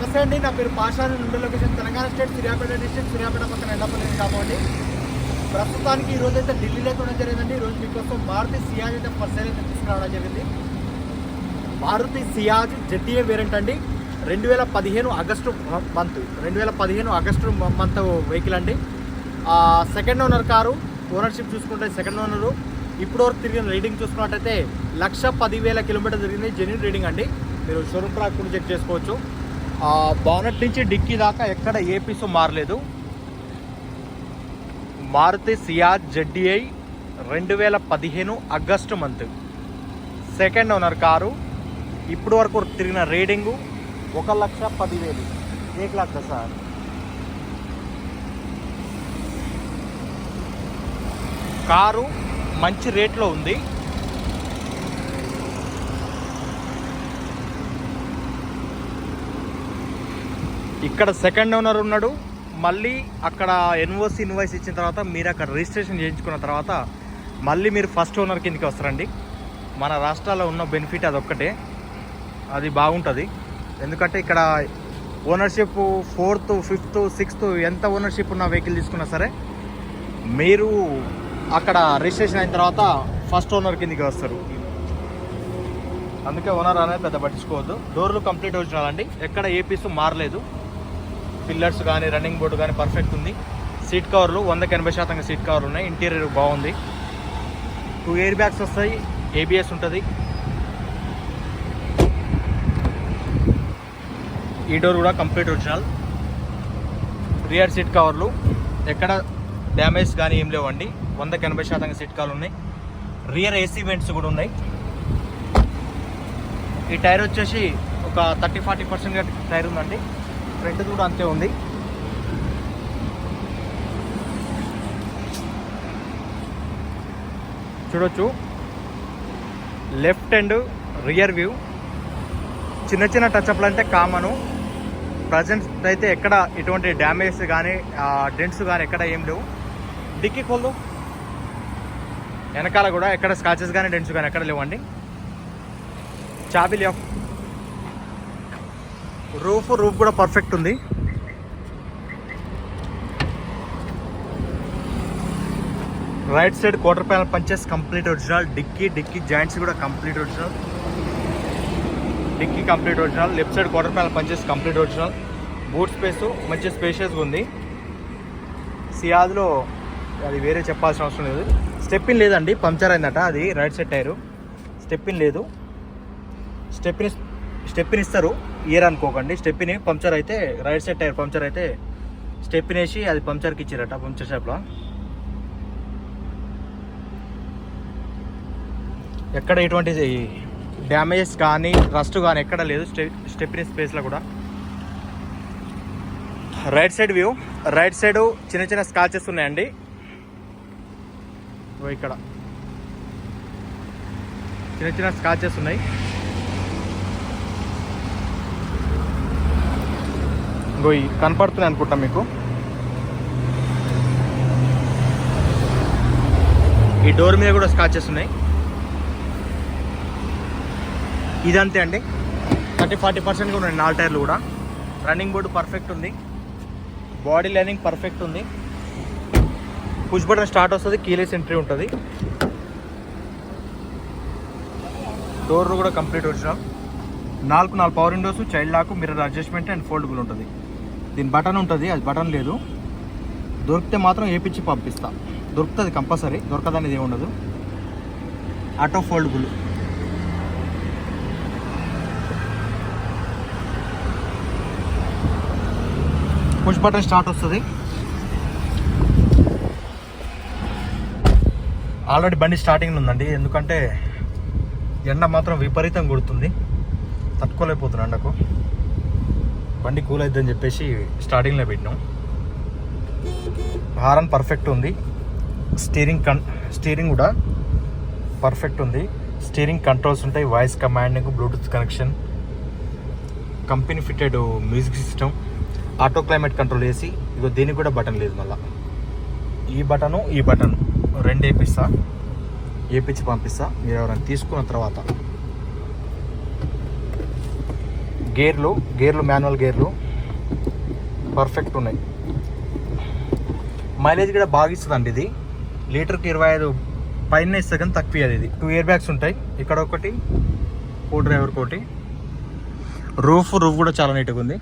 నమస్తే అండి. నా పేరు పాషాని నుండి location Telangana state Suryapet district Suryapet పక్కన ఎండపల్లి కాబట్టి ప్రస్తుతానికి ఈ రోజు అయితే ఢిల్లీలో కూడా జరిగిందండి. ఈ రోజు మీకోసం మారుతి సియాజ్ అయితే ఫస్ట్ అయితే తీసుకురావడం జరిగింది. మారుతి సియాజ్ జెడ్డీఏ వేరియంట్ అండి. రెండు వేల పదిహేను ఆగస్టు మంత్ రెండు వేల పదిహేను ఆగస్టు మంత్ వెహికల్ అండి. సెకండ్ ఓనర్ కారు ఓనర్షిప్ చూసుకుంటే సెకండ్ ఓనరు ఇప్పుడు వరకు తిరిగిన రీడింగ్ చూసుకున్నట్టయితే లక్ష పదివేల కిలోమీటర్ తిరిగింది. జెన్యున్ రీడింగ్ అండి. మీరు షోరూమ్ ట్రాక్ కూడా చెక్ చేసుకోవచ్చు. బానట్ నుంచి డిక్కీ దాకా ఎక్కడ ఏ పీసు మారలేదు. మారుతి సియాజ్ జడ్డీఐ రెండు వేల పదిహేను August month. Second owner car ఇప్పుడు వరకు తిరిగిన రేటింగు ఒక లక్ష పదివేలు. ఏక్ లక్ష సార్. కారు మంచి రేట్లో ఉంది. ఇక్కడ సెకండ్ ఓనర్ ఉన్నాడు. మళ్ళీ అక్కడ ఎన్ఓసి ఇన్వాయిస్ ఇచ్చిన తర్వాత మీరు అక్కడ రిజిస్ట్రేషన్ చేయించుకున్న తర్వాత మళ్ళీ మీరు ఫస్ట్ ఓనర్ కిందకి వస్తారండి. మన రాష్ట్రాల్లో ఉన్న బెనిఫిట్ అదొక్కటే అది బాగుంటుంది. ఎందుకంటే ఇక్కడ ఓనర్షిప్ ఫోర్త్ ఫిఫ్త్ సిక్స్త్ ఎంత ఓనర్షిప్ ఉన్న వెహికల్ తీసుకున్నా సరే మీరు అక్కడ రిజిస్ట్రేషన్ అయిన తర్వాత ఫస్ట్ ఓనర్ కిందకి వస్తారు. అందుకే ఓనర్ అనేది పెద్ద పట్టించుకోవద్దు. డోర్లు కంప్లీట్ వచ్చినాలండి ఎక్కడ ఏ పీసు మారలేదు. పిల్లర్స్ కానీ రన్నింగ్ బోర్డు కానీ పర్ఫెక్ట్ ఉంది. సీట్ కవర్లు వందకి ఎనభై శాతంగా సీట్ కవర్లు ఉన్నాయి. ఇంటీరియర్ బాగుంది. టూ ఎయిర్ బ్యాగ్స్ వస్తాయి. ఏబిఎస్ ఉంటుంది. ఈ డోర్ కూడా కంప్లీట్ ఒరిజినల్ రియర్ సీట్ కవర్లు ఎక్కడ డ్యామేజ్ కానీ ఏం లేవండి. వందకి ఎనభై శాతంగా సీట్ కవర్లు ఉన్నాయి. రియర్ ఏసీ వెంట్స్ కూడా ఉన్నాయి. ఈ టైర్ వచ్చేసి ఒక థర్టీ ఫార్టీ పర్సెంట్ టైర్ ఉందండి. ఫ్రంట్ కూడా అంతే ఉంది. చూడొచ్చు. Left and rear view. చిన్న చిన్న టచ్అప్లు అంటే కామను. ప్రజెంట్ అయితే ఎక్కడ ఎటువంటి డ్యామేజ్ కానీ డెంట్స్ కానీ ఎక్కడ ఏం లేవు. డిక్కీ కోళ్ళు వెనకాల కూడా ఎక్కడ స్కాచెస్ కానీ డెంట్స్ కానీ ఎక్కడ లేవండి. చాబీ లెఫ్ట్ రూఫ్ రూఫ్ కూడా పర్ఫెక్ట్ ఉంది. Right side quarter panel punches complete original dickey dickey joints కూడా complete original dickey complete original left side quarter panel punches complete original boot space మంచి స్పేషియస్గా ఉంది. సియాజ్లో అది వేరే చెప్పాల్సిన అవసరం లేదు. స్టెప్పిన్ లేదండి పంక్చర్ అయిందట అది రైట్ సైడ్ టైరు. స్టెప్పిన్ లేదు. స్టెప్పిన్ స్టెప్పిన్ ఇస్తారు ఇయర్ అనుకోకండి. స్టెప్పిని పంక్చర్ అయితే రైట్ సైడ్ టైర్ పంక్చర్ అయితే స్టెప్పిన్ వేసి అది పంక్చర్కి ఇచ్చారట పంక్చర్ షాప్లో. ఎక్కడ ఎటువంటి డ్యామేజెస్ కానీ రస్ట్ కానీ ఎక్కడ లేదు. స్టెప్ స్టెప్పిని స్పేస్లో కూడా. Right side view right side చిన్న చిన్న స్కాచెస్ ఉన్నాయండి. ఇక్కడ. చిన్న చిన్న స్కాచెస్ ఉన్నాయి. ఇంకో కనపడుతున్నాయి అనుకుంటా మీకు. ఈ డోర్ మీద కూడా స్కాచెస్ ఉన్నాయి. ఇదంతే అండి. థర్టీ ఫార్టీ పర్సెంట్ కూడా ఉన్నాయి నాలుగు టైర్లు కూడా. రన్నింగ్ బోర్డు పర్ఫెక్ట్ ఉంది. బాడీ లైనింగ్ పర్ఫెక్ట్ ఉంది. పుష్ బటన్ స్టార్ట్ వస్తుంది కీలెస్ ఎంట్రీ ఉంటుంది. డోర్ కూడా కంప్లీట్ వచ్చినాం నాలుగు నాలుగు power windows child lock mirror adjustment and foldable ఉంటుంది. దీని బటన్ ఉంటుంది అది బటన్ లేదు. దొరికితే మాత్రం వేపించి పంపిస్తా. దొరుకుతుంది కంపల్సరీ దొరకదనేది ఏమి ఉండదు. Auto foldable. Push button start వస్తుంది. ఆల్రెడీ బండి స్టార్టింగ్ ఉందండి ఎందుకంటే ఎండ మాత్రం విపరీతం కొడుతుంది. తట్టుకోలేకపోతున్నా ఎండకు. బండి కూల్ అవుతుందని చెప్పేసి స్టార్టింగ్లో పెట్టినాం. హారన్ పర్ఫెక్ట్ ఉంది. స్టీరింగ్ కన్ స్టీరింగ్ కూడా పర్ఫెక్ట్ ఉంది. స్టీరింగ్ కంట్రోల్స్ ఉంటాయి. Voice commanding Bluetooth connection company fitted music system auto climate control వేసి ఇగో దీనికి కూడా బటన్ లేదు మళ్ళా. ఈ బటను ఈ బటన్ రెండు వేపిస్తా వేపించి పంపిస్తా. మీరు ఎవరైనా తీసుకున్న తర్వాత. గేర్లు గేర్లు మాన్యువల్ గేర్లు. పర్ఫెక్ట్ ఉన్నాయి. మైలేజ్ కూడా బాగా ఇస్తుందండి ఇది. లీటర్కి ఇరవై ఐదు పైన ఇస్తే కానీ తక్కువ అది ఇది. టూ ఇయర్ బ్యాగ్స్ ఉంటాయి. ఇక్కడ ఒకటి కో డ్రైవర్ ఒకటి. రూఫ్ రూఫ్ కూడా చాలా నీట్గా ఉంది.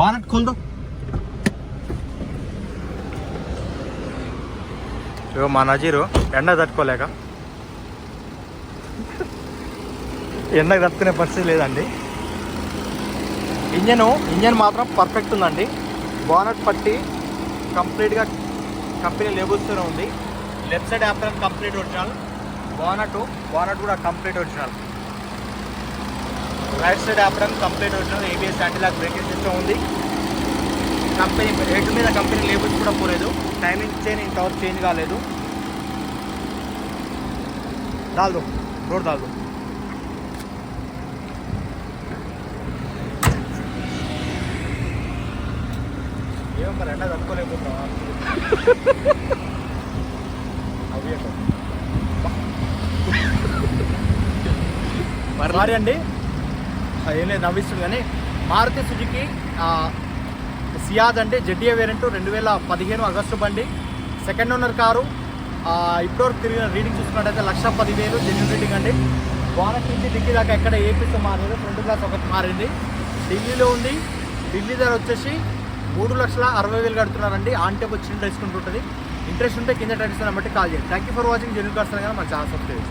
బానట్ కొందు ఇగో మా నజీరు ఎండ తట్టుకోలేక ఎండకు తట్టుకునే పరిస్థితి లేదండి. ఇంజను ఇంజన్ మాత్రం పర్ఫెక్ట్ ఉందండి. బానట్ పట్టి కంప్లీట్గా కంపెనీ లేబుల్స్తూనే ఉంది. లెఫ్ట్ సైడ్ యాప్టర్ కంప్లీట్ ఒరిజినల్ బానట్ బానట్ కూడా complete original. Right side యాప్టర్ complete original ABS antilock braking system ఉంది. కంపెనీ హెడ్ మీద కంపెనీ లేబుల్స్ కూడా పోలేదు. టైమింగ్ చైన్ ఇంతవరకు చేంజ్ కాలేదు. దాల్దు రోడ్ దాల్దు. మరి అండి. ఏం లేదు నవ్విస్తుంది కానీ మారుతి సుజుకి సియాజ్ అంటే జెడ్డీఏ వేరియంట్ రెండు వేల పదిహేను ఆగస్టు బండి. Second owner car. ఇప్పటివరకు తిరిగిన రీడింగ్ చూసుకున్నట్టయితే లక్ష పదివేలు జెన్యున్ రీడింగ్ అండి. బోనట్ నుంచి ఢిల్లీ దాకా ఎక్కడ ఏ పీస్ మారలేదు ఫ్రంట్ గ్లాస్ ఒకటి మారింది. ఢిల్లీలో ఉంది. ఢిల్లీ ధర వచ్చేసి మూడు లక్షల అరవై వేలు కడుతున్నారండి. ఆన్ టేబుల్ చిన్న డిస్కౌంట్ ఉంటుంది ఇంట్రెస్ట్ ఉంటే కింద ట్రెడిషన్ బట్టి కాల్ చేయండి. Thank you for watching genuine cars కానీ మన ఛానల్ సబ్స్క్రైబ్